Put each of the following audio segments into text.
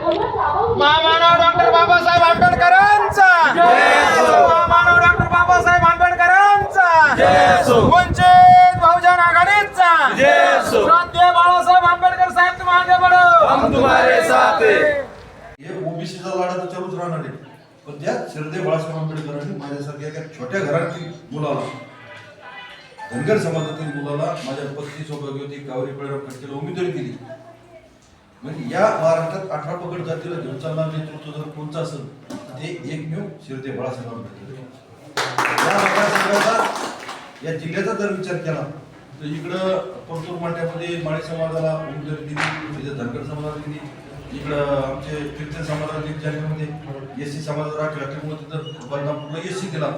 महामानव डॉक्टर बाबासाहेब आंबेडकरांचा! महामानव डॉक्टर बाबासाहेब आंबेडकरांचा! वंचित बहुजन आघाडीचा! श्रद्धेय बाळासाहेब आंबेडकर साहेब तुम आगे बढ़ो! हम तुम्हारे साथ हैं. ओबीसीचा लढा तर चालूच राहणार आहे. पण त्या शिरदे बाळासाहेब आंबेडकरांनी माझ्यासारख्या एका छोट्या घरातील मुलाला धनगर समाजातील मुलाला माझ्या पत्नी सौभाग्य होती कावरी परिणाम खटकेला उमेदवारी दिली. म्हणजे या महाराष्ट्रात अठरा पकड जातीला घेऊन चालणार नेतृत्व जर कोणचं असेल ते एकमेव शिरते बाळासाहेबांना या जिल्ह्याचा जर विचार केला तर इकडं परतूर माट्यामध्ये माळी समाजाला उमेदवारी दिली तिथे धनगर समाजाला दिली इकडं आमचे ख्रिश्चन समाजाला दिली जानेमध्ये एस सी समाजाला राखला त्यामुळे तिथं बदनापूरला एस सी दिला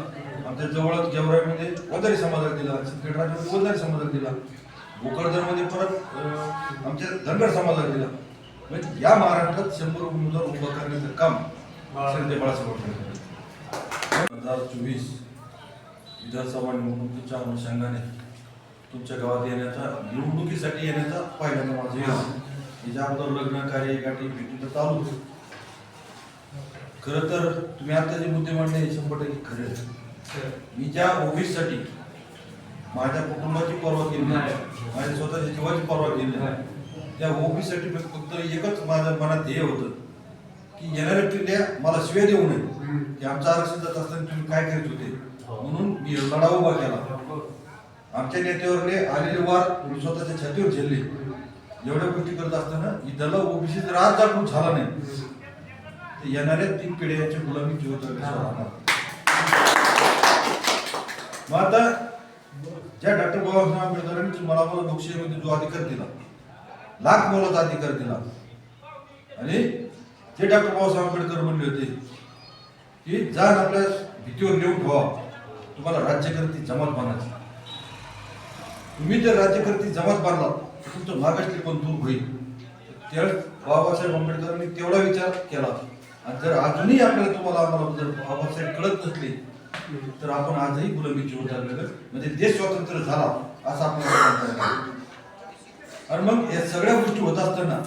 आमच्या जवळच गेवराईमध्ये वंजारी समाजाला दिला सिद्धेडराजमध्ये वंजारी समाजाला दिला. भोकरदरमध्ये परत आमच्या धनगर समाजाला दिला. म्हणजे या महाराष्ट्रात शंभर उमेदवार उभं करण्याचं काम शिंदे बाळासाहेब आंबेडकर दोन हजार चोवीस विधानसभा निवडणुकीच्या अनुषंगाने तुमच्या गावात येण्याचा निवडणुकीसाठी येण्याचा पहिल्यांदा माझं येणं याच्या अगोदर लग्न कार्य गाठी भेटी तर चालू खरं तर तुम्ही आता जे मुद्दे मांडले हे शंभर टक्के खरे मी ज्या ऑफिससाठी माझ्या कुटुंबाची पर्वा केली नाही माझ्या स्वतःच्या जीवाची पर्वा केली नाही त्या ऑफिससाठी फक्त एकच माझ्या मनात ध्येय होतं की येणाऱ्या पिढ्या मला शिव्या देऊ नये की आमचं आरक्षण जात असताना तुम्ही काय करीत होते? म्हणून मी लढा उभा केला. आमच्या नेत्यावरले आलेले वार मी स्वतःच्या छातीवर झेलले. एवढ्या गोष्टी करत असताना इथला ओबीसी आज जागृत झाला नाही. येणाऱ्या तीन पिढ्यांची गुलामी जीवत राहणार मग आता ज्या डॉक्टर बाबासाहेब आंबेडकरांनी तुम्हाला मला लोकशाहीमध्ये जो अधिकार दिला लाख मोलाचा अधिकार दिला आणि ते डॉक्टर बाबासाहेब आंबेडकर म्हणले होते की जाण आपल्या भीतीवर नेऊन ठेवा. तुम्हाला राज्यकर्ती जमात बांधायची तुम्ही जर राज्यकर्ती जमात बांधला तर तुमचं मागासले पण दूर होईल. त्यावेळेस बाबासाहेब आंबेडकरांनी तेवढा विचार केला. आणि जर अजूनही आपल्याला तुम्हाला आम्हाला जर बाबासाहेब कळत नसले तर आपण आजही गुलामी जीवन जगलेलं म्हणजे देश स्वतंत्र झाला असं आपण आणि मग या सगळ्या गोष्टी होत असताना